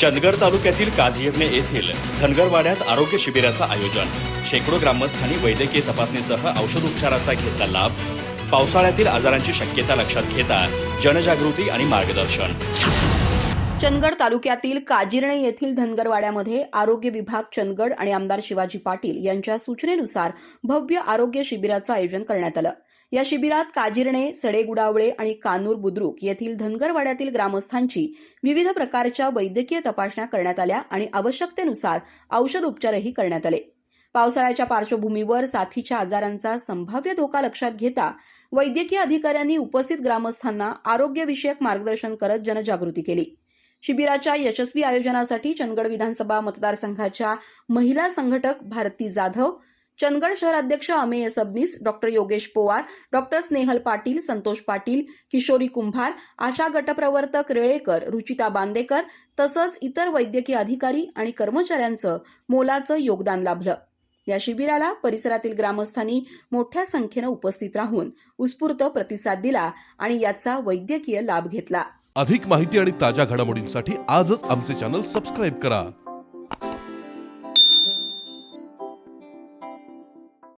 चंदगड तालुक्यातील काझिरणे येथील धनगरवाड्यात आरोग्य शिबिराचं आयोजन. शेकडो ग्रामस्थांनी वैद्यकीय तपासणीसह औषध उपचाराचा घेतला लाभ. पावसाळ्यातील आजारांची शक्यता लक्षात घेता जनजागृती आणि मार्गदर्शन. चंदगड तालुक्यातील काजिरणे येथील धनगरवाड्यामध्ये आरोग्य विभाग चंदगड आणि आमदार शिवाजी पाटील यांच्या सूचनेनुसार भव्य आरोग्य शिबिराचं आयोजन करण्यात आलं. या शिबिरात काजिरणे सडेगुडावळे आणि कानूर बुद्रुक येथील धनगरवाड्यातील ग्रामस्थांची विविध प्रकारच्या वैद्यकीय तपासण्या करण्यात आल्या आणि आवश्यकतेनुसार औषध उपचारही करण्यात आले. पावसाळ्याच्या पार्श्वभूमीवर साथीच्या आजारांचा संभाव्य धोका लक्षात घेता वैद्यकीय अधिकाऱ्यांनी उपस्थित ग्रामस्थांना आरोग्यविषयक मार्गदर्शन करत जनजागृती केली. शिबिराच्या यशस्वी आयोजनासाठी चंदगड विधानसभा मतदारसंघाच्या महिला संघटक भारती जाधव चंदगड शहराध्यक्ष अमेय सबनीस डॉक्टर योगेश पोवार डॉक्टर स्नेहल पाटील संतोष पाटील किशोरी कुंभार आशा गटप्रवर्तक रेळेकर रुचिता बांदेकर तसंच इतर वैद्यकीय अधिकारी आणि कर्मचाऱ्यांचं मोलाचं योगदान लाभलं. या शिबिराला परिसरातील ग्रामस्थांनी मोठ्या संख्येनं उपस्थित राहून उत्स्फूर्त प्रतिसाद दिला आणि याचा वैद्यकीय लाभ घेतला. अधिक माहिती आणि ताज्या घडामोडींसाठी आजच आमचे चॅनल सबस्क्राईब करा.